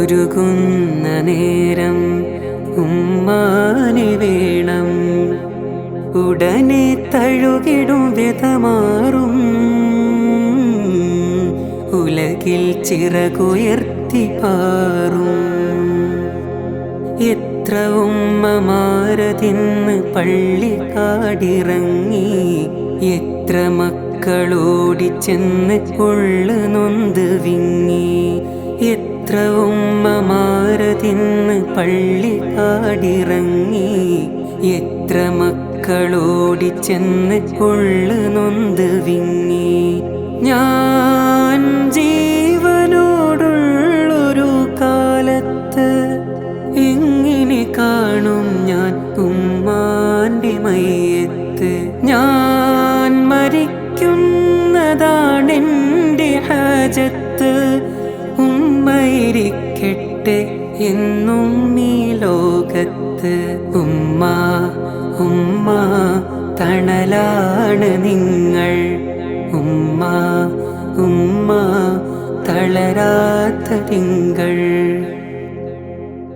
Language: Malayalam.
ഉരുകുന്ന നേരം ഉമ്മാനെ വേണം. ഉടനെ തഴുകിടും വ്യതമാറും. ഉലകിൽ ചിറകുയർത്തി പാറും. എത്ര ഉമ്മമാരതിന്ന് പള്ളിക്കാടിറങ്ങി എത്ര മക്കളോടിച്ചെന്ന് ഉള്ളു നൊന്ത് വിങ്ങി. എത്ര ഉമ്മമാരതിന്ന് പള്ളിക്കാടിറങ്ങി എത്ര മക്കളോടിച്ചെന്ന് ഉള്ളു നൊന്ത് വിങ്ങി. ഞാൻ ജീവനോടുള്ളൊരു കാലത്ത് ഇങ്ങനെ കാണും ഞാൻ ഉമ്മാന്റെ മയ്യത്ത്. ഞാൻ മരിക്കുന്നതാണെന്റെ ഹാജത്ത്. ഉമ്മയിരിക്കട്ടെ എന്നും ഈ ലോകത്ത്. ഉമ്മ ഉമ്മ തണലാണ് നിങ്ങൾ. ഉമ്മ ഉമ്മ തളരാത്ത തിങ്കൾ.